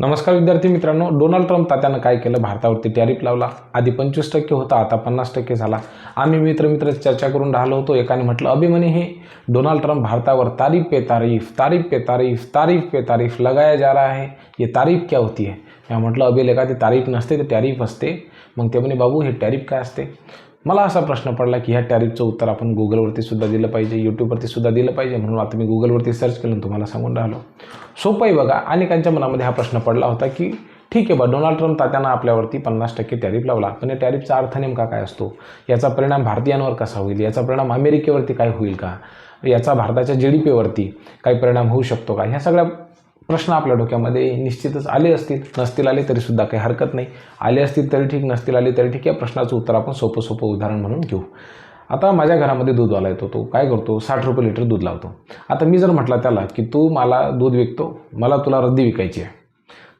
नमस्कार विद्यार्थी मित्रांनो डोनाल्ड ट्रम्प तात्यानं काय केलं? भारतावरती टॅरिफ लावला. आधी पंचवीस टक्के होता आता पन्नास टक्के झाला. आम्ही मित्र मित्र चर्चा करून राहिलो होतो. एकाने म्हटलं अभिमनी हे डोनाल्ड ट्रम्प भारतावर तारीफ पे तारीफ तारीफ पे तारीफ तारीफ पे तारीफ लगाया जा रहा है. ये तारीफ क्या होती है? मी म्हटलं अभिलेखा ती तारीफ नसते ते टॅरिफ असते. मग ते म्हणे बाबू हे टॅरिफ काय असते? मला असा प्रश्न पडला की ह्या टॅरिफचं उत्तर आपण गुगलवरती सुद्धा दिलं पाहिजे यूट्यूबवरती सुद्धा दिलं पाहिजे म्हणून आता मी गुगलवरती सर्च केलं तुम्हाला सांगून राहिलो. सोपं आहे बघा. अनेकांच्या मनामध्ये हा प्रश्न पडला होता की ठीक आहे बा डोनाल्ड ट्रम्प तात्यानं आपल्यावरती पन्नास टक्के टॅरिफ लावला. पण या टॅरिफचा अर्थ नेमका काय असतो? याचा परिणाम भारतीयांवर कसा होईल? याचा परिणाम अमेरिकेवरती काय होईल का? याचा भारताच्या जी डी पीवरती काही परिणाम होऊ शकतो का? ह्या सगळ्या प्रश्न आपल्या डोक्यामध्ये निश्चितच आले असतील नसतील आले तरीसुद्धा काही हरकत नाही. आले असतील तरी ठीक नसतील आले तरी ठीक या प्रश्नाचं उत्तर आपण सोपं सोपं उदाहरण म्हणून घेऊ. आता माझ्या घरामध्ये दूधवाला येतो तो काय करतो? साठ रुपये लिटर दूध लावतो. आता मी जर म्हटला त्याला की तू मला दूध विकतो मला तुला रद्दी विकायची आहे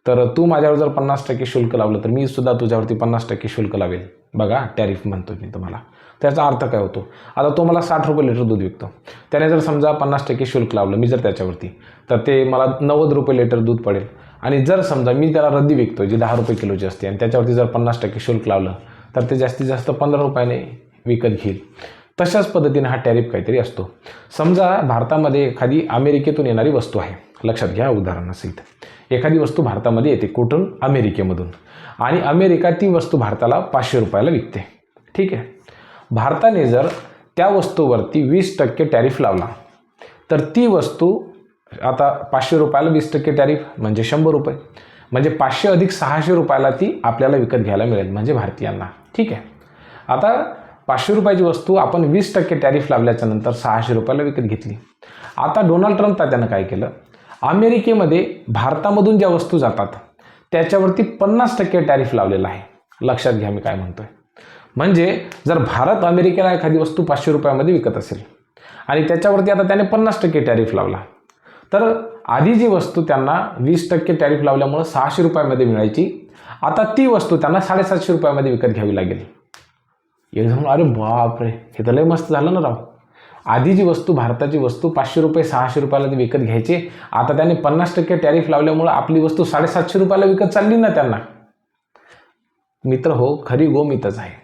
तर तू माझ्यावर जर पन्नास टक्के शुल्क लावलं तर मी सुद्धा तुझ्यावरती पन्नास टक्के शुल्क लावेल. बघा टॅरिफ म्हणतो मी तुम्हाला. त्याचा अर्थ काय होतो? आता तो मला साठ रुपये लिटर दूध विकतो. त्याने जर समजा पन्नास टक्के शुल्क लावलं मी जर त्याच्यावरती तर ते मला नव्वद रुपये लिटर दूध पडेल. आणि जर समजा मी त्याला रद्दी विकतो जी दहा रुपये किलोची असते आणि त्याच्यावरती जर पन्नास टक्के शुल्क लावलं तर ते जास्तीत जास्त पंधरा रुपयाने विकत घेईल. तशाच पद्धतीने हा टॅरिफ काहीतरी असतो. समजा भारतामध्ये एखादी अमेरिकेतून येणारी वस्तू आहे. लक्षात घ्या उदाहरणासहित एखादी वस्तू भारतामध्ये येते कुठून? अमेरिकेमधून. आणि अमेरिका ती वस्तू भारताला पाचशे रुपयाला विकते. ठीक आहे? भारताने जर त्या वस्तूवरती वीस टक्के टॅरिफ लावला तर ती वस्तू आता पाचशे रुपयाला वीस टक्के टॅरिफ म्हणजे शंभर रुपये. म्हणजे पाचशे अधिक सहाशे रुपयाला ती आपल्याला विकत घ्यायला मिळेल म्हणजे भारतीयांना. ठीक आहे? आता पाचशे रुपयाची वस्तू आपण वीस टक्के टॅरिफ लावल्याच्या नंतर सहाशे रुपयाला विकत घेतली. आता डोनाल्ड ट्रम्प तात्यानं काय केलं? अमेरिकेमध्ये भारतामधून ज्या वस्तू जातात त्याच्यावरती पन्नास टक्के टॅरिफ लावलेला आहे. लक्षात घ्या मी काय म्हणतोय. म्हणजे जर भारत अमेरिकेला एखादी वस्तू पाचशे रुपयामध्ये विकत असेल आणि त्याच्यावरती आता त्याने पन्नास टक्के टॅरिफ लावला तर आधी जी वस्तू त्यांना वीस टक्के टॅरिफ लावल्यामुळं सहाशे रुपयामध्ये मिळायची आता ती वस्तू त्यांना साडेसातशे रुपयामध्ये विकत घ्यावी लागेल. एकदम अरे बापरे हे तर लय मस्त झालं ना राव. आधी जी वस्तू भारताची वस्तू पाचशे रुपये सहाशे रुपयाला विकत घ्यायचे आता त्याने पन्नास टक्के टॅरिफ लावल्यामुळं आपली वस्तू साडेसातशे रुपयाला विकत चालली ना त्यांना. मित्र हो खरी गोमितच आहे.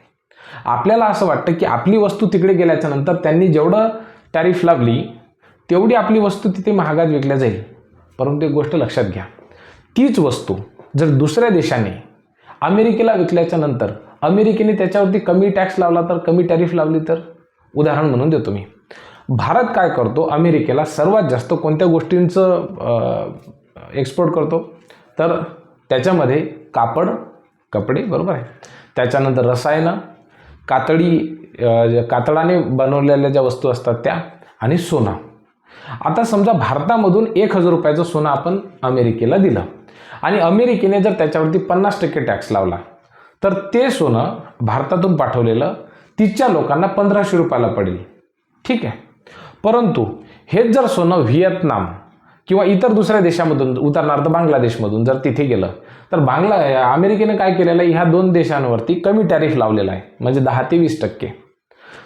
आपल्याला असं वाटतं की आपली वस्तू तिकडे गेल्याच्यानंतर त्यांनी जेवढं टॅरिफ लावली तेवढी आपली वस्तू तिथे महागात विकल्या जाईल. परंतु एक गोष्ट लक्षात घ्या. तीच वस्तू जर दुसऱ्या देशाने अमेरिकेला विकल्याच्या नंतर अमेरिकेने त्याच्यावरती कमी टॅक्स लावला तर कमी टॅरिफ लावली तर? उदाहरण म्हणून देतो मी. भारत काय करतो? अमेरिकेला सर्वात जास्त कोणत्या गोष्टींचं एक्सपोर्ट करतो? तर त्याच्यामध्ये कापड कपडे बरोबर आहे. त्याच्यानंतर रसायनं कातडी कातडाने बनवलेल्या ज्या वस्तू असतात त्या आणि सोनं. आता समजा भारतामधून एक हजार रुपयाचं सोनं आपण अमेरिकेला दिलं. आणि अमेरिकेने जर त्याच्यावरती पन्नास टक्के टॅक्स लावला तर ते सोनं भारतातून पाठवलेलं तिच्या लोकांना पंधराशे रुपयाला पडेल. ठीक आहे. परंतु हेच जर सोनं व्हिएतनाम किंवा इतर दुसऱ्या देशामधून उदाहरणार्थ बांगलादेशमधून जर तिथे गेलं. तर बांगला अमेरिकेनं काय केलेलं आहे? ह्या दोन देशांवरती कमी टॅरिफ लावलेला आहे. म्हणजे दहा ते वीस टक्के.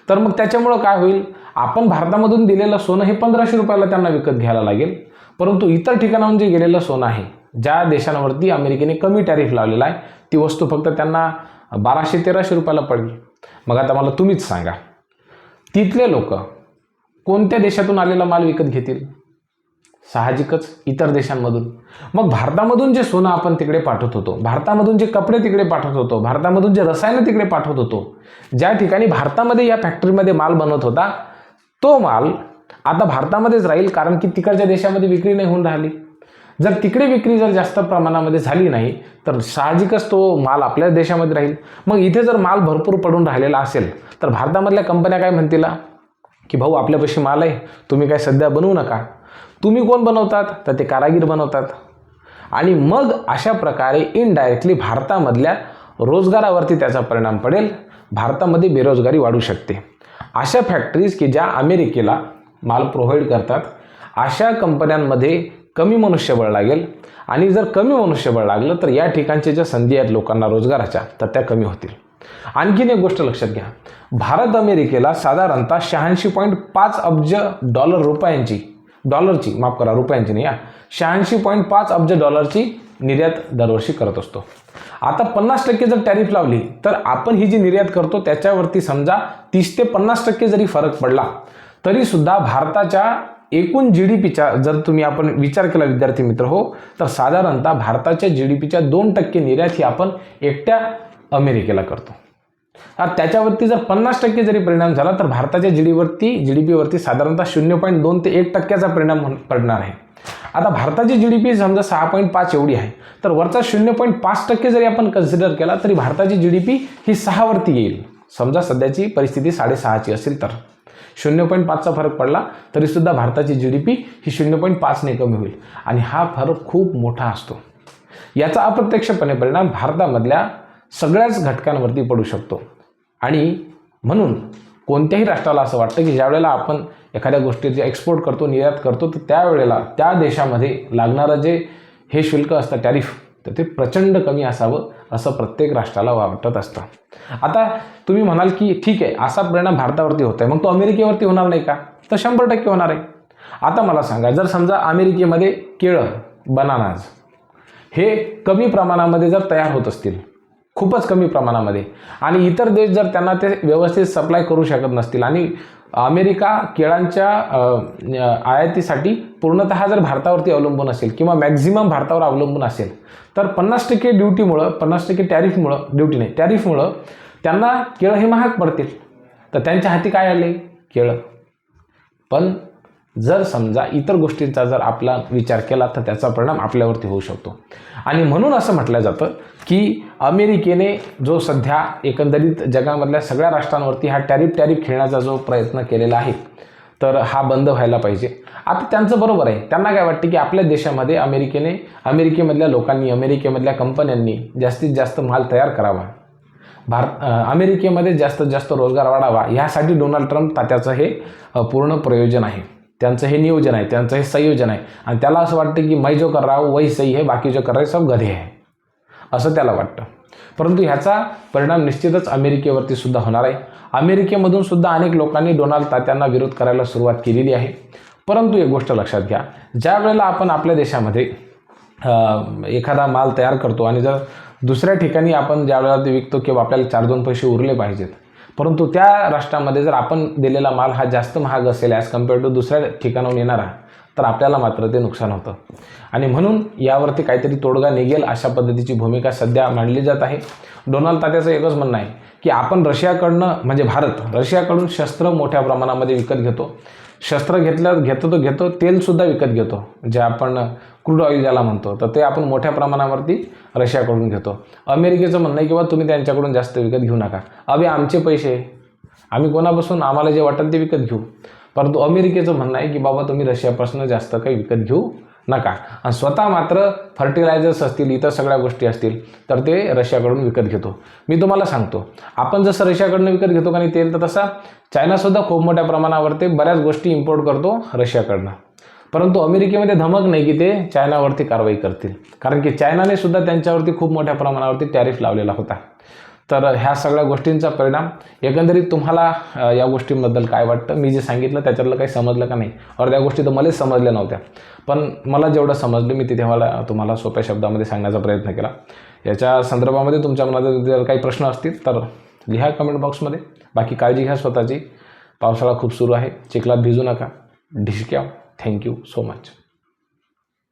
तर मग त्याच्यामुळं काय होईल? आपण भारतामधून दिलेलं सोनं हे पंधराशे रुपयाला त्यांना विकत घ्यायला लागेल. परंतु इतर ठिकाणाहून जे गेलेलं सोनं आहे ज्या देशांवरती अमेरिकेने कमी टॅरिफ लावलेला आहे ती वस्तू फक्त त्यांना बाराशे तेराशे रुपयाला पडेल. मग आता मला तुम्हीच सांगा. तिथले लोक कोणत्या देशातून आलेला माल विकत घेतील? साहजिकच इतर देशांमधून. मग भारतामधून जे सोनं आपण तिकडे पाठवत होतो भारतामधून जे कपडे तिकडे पाठवत होतो भारतामधून जे रसायनं तिकडे पाठवत होतो ज्या ठिकाणी भारतामध्ये या फॅक्टरीमध्ये माल बनवत होता तो माल आता भारतामध्येच राहील कारण की तिकडच्या देशामध्ये विक्री नाही होऊन राहिली. जर तिकडे विक्री जर जास्त प्रमाणामध्ये झाली नाही तर साहजिकच तो माल आपल्या देशामध्ये राहील. मग इथे जर माल भरपूर पडून राहिलेला असेल तर भारतामधल्या कंपन्या काय म्हणतील की भाऊ आपल्यापाशी माल आहे तुम्ही काय सध्या बनवू नका. तुम्ही कोण बनवतात? तर ते कारागीर बनवतात. आणि मग अशा प्रकारे इनडायरेक्टली भारतामधल्या रोजगारावरती त्याचा परिणाम पडेल. भारतामध्ये बेरोजगारी वाढू शकते. अशा फॅक्टरीज की ज्या अमेरिकेला माल प्रोव्हाइड करतात अशा कंपन्यांमध्ये कमी मनुष्यबळ लागेल. आणि जर कमी मनुष्यबळ लागलं तर या ठिकाणच्या ज्या संधी आहेत लोकांना रोजगाराच्या तर त्या कमी होतील. आणखीन एक गोष्ट लक्षात घ्या. भारत अमेरिकेला साधारणतः शहाऐंशी पॉईंट पाच अब्ज डॉलर रुपयांची डॉलरची माफ करा रुपयांची नाही या. शहाऐंशी पॉईंट पाच अब्ज डॉलरची निर्यात दरवर्षी करत असतो. आता पन्नास टक्के जर टॅरिफ लावली तर आपण ही जी निर्यात करतो त्याच्यावरती समजा तीस ते पन्नास टक्के जरी फरक पडला तरीसुद्धा भारताच्या एकूण जी डी पीचा जर तुम्ही आपण विचार केला विद्यार्थी मित्र हो तर साधारणतः भारताच्या जी डी पीच्या दोन टक्के निर्यात ही आपण एकट्या अमेरिकेला करतो. आता त्याच्यावरती जर पन्नास टक्के जरी परिणाम झाला तर भारताच्या जी डीवरती जी डी पीवरती साधारणतः शून्य पॉईंट दोन ते एक टक्क्याचा परिणाम पडणार आहे. आता भारताची जी डी पी समजा सहा पॉईंट पाच एवढी आहे तर वरचा शून्य पॉईंट पाच टक्के जरी आपण कन्सिडर केला तरी भारताची जी डी पी ही सहावरती येईल. समजा सध्याची परिस्थिती साडेसहाची असेल तर. शून्य पॉईंट पाचचा फरक पडला तरीसुद्धा भारताची जी डी पी ही शून्य पॉईंट पाचने कमी होईल. आणि हा फरक खूप मोठा असतो. याचा अप्रत्यक्षपणे परिणाम भारतामधल्या सगळ्याच घटकांवरती पडू शकतो. आणि म्हणून कोणत्याही राष्ट्राला असं वाटतं की ज्यावेळेला आपण एखाद्या गोष्टीचे एक्सपोर्ट करतो निर्यात करतो तर त्यावेळेला त्या देशामध्ये लागणारं जे हे शुल्क असतं टॅरिफ तर ते प्रचंड कमी असावं असं प्रत्येक राष्ट्राला वाटत असतं. आता तुम्ही म्हणाल की ठीक आहे असा परिणाम भारतावरती होत आहे मग तो अमेरिकेवरती होणार नाही का? तर शंभर टक्के होणार आहे. आता मला सांगा जर समजा अमेरिकेमध्ये केळं बनानाज हे कमी प्रमाणामध्ये जर तयार होत असतील खूपच कमी प्रमाणामध्ये. आणि इतर देश जर त्यांना ते व्यवस्थित सप्लाय करू शकत नसतील आणि अमेरिका केळांच्या आयातीसाठी पूर्णतः जर भारतावरती अवलंबून असेल किंवा मॅक्झिमम भारतावर अवलंबून असेल तर पन्नास टक्के ड्युटीमुळं पन्नास टक्के टॅरिफमुळं ड्युटी नाही टॅरिफमुळं त्यांना केळं हे महाग पडतील. तर त्यांच्या हाती काय आले? केळं. पण जर समजा इतर गोष्टींचा जर आपला विचार केला तर त्याचा परिणाम आपल्यावरती होऊ शकतो. आणि म्हणून असं म्हटलं जातं की अमेरिकेने जो सध्या एकंदरीत जगामधल्या सगळ्या राष्ट्रांवरती हा टॅरिफ टॅरिफ खेळण्याचा जो प्रयत्न केलेला आहे तर हा बंद व्हायला पाहिजे. आता त्यांचं बरोबर आहे. त्यांना काय वाटतं की आपल्या देशामध्ये अमेरिकेने अमेरिकेमधल्या लोकांनी अमेरिकेमधल्या कंपन्यांनी जास्तीत जास्त माल तयार करावा. भारत अमेरिकेमध्ये जास्तीत जास्त रोजगार वाढावा. ह्यासाठी डोनाल्ड ट्रम्प तात्याचं हे पूर्ण प्रयोजन आहे. त्यांचं हे नियोजन आहे त्यांचं हे संयोजन आहे. आणि त्याला असं वाटतं की मै जो कर रहा हूं वही सही है बाकी जो कर रहे सब गधे आहे असं त्याला वाटतं. परंतु ह्याचा परिणाम निश्चितच अमेरिकेवरती सुद्धा होणार आहे. अमेरिकेमधून सुद्धा अनेक लोकांनी डोनाल्ड तात्यांना विरोध करायला सुरुवात केलेली आहे. परंतु एक गोष्ट लक्षात घ्या. ज्या वेळेला आपण आपल्या देशामध्ये एखादा माल तयार करतो आणि जर दुसऱ्या ठिकाणी आपण ज्या वेळेला ते विकतो किंवा आपल्याला चार दोन पैसे उरले पाहिजेत परंतु त्या राष्ट्रामध्ये जर आपण दिलेला माल हा जास्त महाग असेल ॲज कंपेअर टू दुसऱ्या ठिकाणाहून येणारा तर आपल्याला मात्र ते नुकसान होतं. आणि म्हणून यावरती काहीतरी तोडगा निघेल अशा पद्धतीची भूमिका सध्या मांडली जात आहे. डोनाल्ड तात्याचं एकच म्हणणं आहे की आपण रशियाकडनं म्हणजे भारत रशियाकडून शस्त्र मोठ्या प्रमाणामध्ये विकत घेतो. शस्त्र घेतल्या घेतो तो घेतो तेलसुद्धा विकत घेतो. जे आपण क्रूड ऑइल ज्याला म्हणतो तर ते आपण मोठ्या प्रमाणावरती रशियाकडून घेतो. अमेरिकेचं म्हणणं आहे किंवा तुम्ही त्यांच्याकडून जास्त विकत घेऊ नका. अभि आमचे पैसे. आम्ही कोणापासून आम्हाला जे वाटेल ते विकत घेऊ. परंतु अमेरिकेचं म्हणणं आहे की बाबा तुम्ही रशियापासून जास्त काही विकत घेऊ नका. आणि स्वतः मात्र फर्टिलायझर्स असतील इतर सगळ्या गोष्टी असतील तर ते रशियाकडून विकत घेतो. मी तुम्हाला सांगतो आपण जसं रशियाकडून विकत घेतो का नाही तेल तर तसा चायनासुद्धा खूप मोठ्या प्रमाणावरती बऱ्याच गोष्टी इम्पोर्ट करतो रशियाकडनं. परंतु अमेरिकेमध्ये धमक नाही की ते चायनावरती कारवाई करतील. कारण की चायनाने सुद्धा त्यांच्यावरती खूप मोठ्या प्रमाणावरती टॅरिफ लावलेला होता. तर ह्या सगळ्या गोष्टींचा परिणाम एकंदरीत तुम्हाला या गोष्टींबद्दल काय वाटतं? मी जे सांगितलं त्याच्यातलं काही समजलं का नाही? अर्ध्या गोष्टी तर मलाच समजल्या नव्हत्या. पण मला जेवढं समजलं मी तिथे मला तुम्हाला सोप्या शब्दामध्ये सांगण्याचा प्रयत्न केला. याच्या संदर्भामध्ये तुमच्या मनात जर काही प्रश्न असतील तर लिहा कमेंट बॉक्समध्ये बाकी काळजी घ्या स्वतःची. पावसाळा खूप सुरू आहे. चिखलात भिजू नका. ढिशक्या थँक्यू सो मच